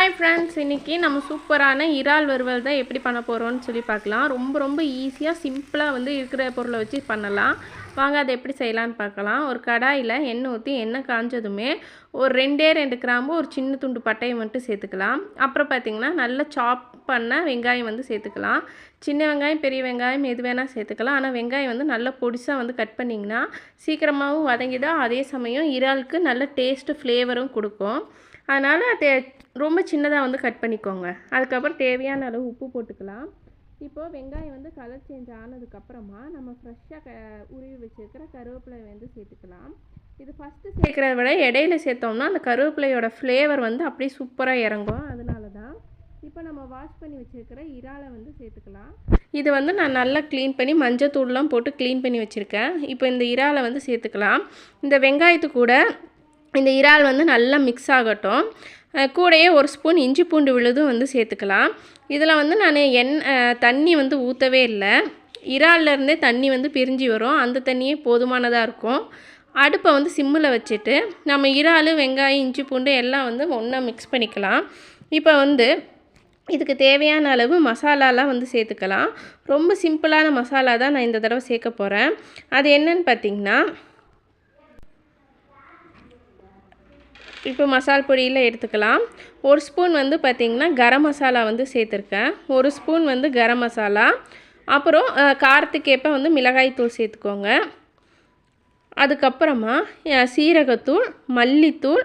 Hi friends இன்றைக்கி நம்ம சூப்பரான இறால் வறுவல் தான் எப்படி பண்ண போகிறோம்னு சொல்லி பார்க்கலாம். ரொம்ப ரொம்ப ஈஸியாக சிம்பிளாக வந்து இருக்கிற பொருளை வச்சு பண்ணலாம். வாங்க அதை எப்படி செய்யலான்னு பார்க்கலாம். ஒரு கடாயில் எண்ணெய் ஊற்றி எண்ணெய் காஞ்சதுமே ஒரு ரெண்டே ரெண்டு கிராம்பு ஒரு சின்ன துண்டு பட்டையை மட்டும் சேர்த்துக்கலாம். அப்புறம் பார்த்திங்கன்னா நல்லா சாப் பண்ண வெங்காயம் வந்து சேர்த்துக்கலாம். சின்ன வெங்காயம் பெரிய வெங்காயம் எது வேணால் சேர்த்துக்கலாம். ஆனால் வெங்காயம் வந்து நல்லா பொடிசாக வந்து கட் பண்ணிங்கன்னா சீக்கிரமாகவும் வதங்கிதான் அதே சமயம் இறாலுக்கு நல்ல டேஸ்ட்டு ஃப்ளேவரும் கொடுக்கும். அதனால் அதை ரொம்ப சின்னதாக வந்து கட் பண்ணிக்கோங்க. அதுக்கப்புறம் தேவையான அளவு உப்பு போட்டுக்கலாம். இப்போது வெங்காயம் வந்து கலர் சேஞ்ச் ஆனதுக்கப்புறமா நம்ம ஃப்ரெஷ்ஷாக க உருவி வச்சுருக்கிற கருவேப்பிலை வந்து சேர்த்துக்கலாம். இது ஃபஸ்ட்டு சேர்க்குறத விட இடையில சேர்த்தோம்னா அந்த கருவேப்பிலையோட ஃப்ளேவர் வந்து அப்படியே சூப்பராக இறங்கும். அதனால தான் இப்போ நம்ம வாஷ் பண்ணி வச்சுருக்கிற இறாலை வந்து சேர்த்துக்கலாம். இது வந்து நான் நல்லா க்ளீன் பண்ணி மஞ்சத்தூள்லாம் போட்டு க்ளீன் பண்ணி வச்சுருக்கேன். இப்போ இந்த இறாலை வந்து சேர்த்துக்கலாம். இந்த வெங்காயத்து கூட இந்த இறால் வந்து நல்லா மிக்ஸ் ஆகட்டும். கூடையே ஒரு ஸ்பூன் இஞ்சி பூண்டு விழுதும் வந்து சேர்த்துக்கலாம். இதில் வந்து நான் எண் தண்ணி வந்து ஊற்றவே இல்லை. இறால்லேருந்தே தண்ணி வந்து பிரிஞ்சு வரும். அந்த தண்ணியே போதுமானதாக இருக்கும். அடுப்பை வந்து சிம்மில் வச்சுட்டு நம்ம இறால் வெங்காயம் இஞ்சி பூண்டு எல்லாம் வந்து ஒன்றா மிக்ஸ் பண்ணிக்கலாம். இப்போ வந்து இதுக்கு தேவையான அளவு மசாலாலாம் வந்து சேர்த்துக்கலாம். ரொம்ப சிம்பிளான மசாலா தான் நான் இந்த தடவை சேர்க்க போகிறேன் அது என்னன்னு பார்த்தீங்கன்னா இப்போ மசால் பொடியில் எடுத்துக்கலாம். ஒரு ஸ்பூன் வந்து பார்த்திங்கன்னா கரம் மசாலா வந்து சேர்த்துருக்கேன். ஒரு ஸ்பூன் வந்து கரம் மசாலா. அப்புறம் காரத்துக்கேற்ப வந்து மிளகாய்த்தூள் சேர்த்துக்கோங்க. அதுக்கப்புறமா சீரகத்தூள் மல்லித்தூள்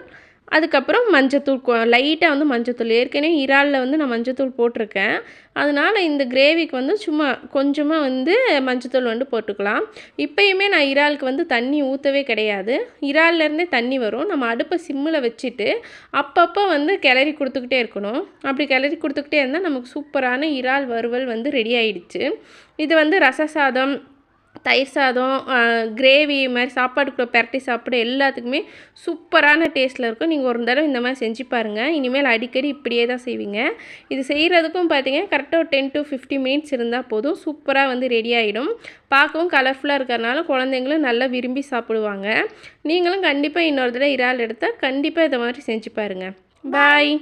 அதுக்கப்புறம் மஞ்சத்தூள் லைட்டாக வந்து மஞ்சத்தூள். ஏற்கனவே இறாலில் வந்து நான் மஞ்சத்தூள் போட்டிருக்கேன். அதனால் இந்த கிரேவிக்கு வந்து சும்மா கொஞ்சமாக வந்து மஞ்சத்தூள் வந்து போட்டுக்கலாம். இப்போயுமே நான் இறாலுக்கு வந்து தண்ணி ஊற்றவே கிடையாது. இறால்லேருந்தே தண்ணி வரும். நம்ம அடுப்பை சிம்மில் வச்சுட்டு அப்பப்போ வந்து கிளறி கொடுத்துக்கிட்டே இருக்கணும். அப்படி கிளறி கொடுத்துக்கிட்டே இருந்தால் நமக்கு சூப்பரான இறால் வறுவல் வந்து ரெடி ஆயிடுச்சு. இது வந்து ரச சாதம் தயிர் சாதம் கிரேவி மாதிரி சாப்பாடு கூட பரட்டி சாப்பிட எல்லாத்துக்குமே சூப்பரான டேஸ்ட்டில் இருக்கும். நீங்கள் ஒரு தடவை இந்த மாதிரி செஞ்சு பாருங்கள் இனிமேல் அடிக்கடி இப்படியே தான் செய்வீங்க. இது செய்கிறதுக்கும் பார்த்தீங்கன்னா கரெக்டாக ஒரு டென் டு ஃபிஃப்டி மினிட்ஸ் இருந்தால் போதும். சூப்பராக வந்து ரெடி ஆகிடும் பார்க்கவும் கலர்ஃபுல்லாக இருக்கிறனால குழந்தைங்களும் நல்லா விரும்பி சாப்பிடுவாங்க. நீங்களும் கண்டிப்பாக இன்னொரு தடவை இறால் எடுத்தால் கண்டிப்பாக இதை மாதிரி செஞ்சு பாருங்கள் பாய்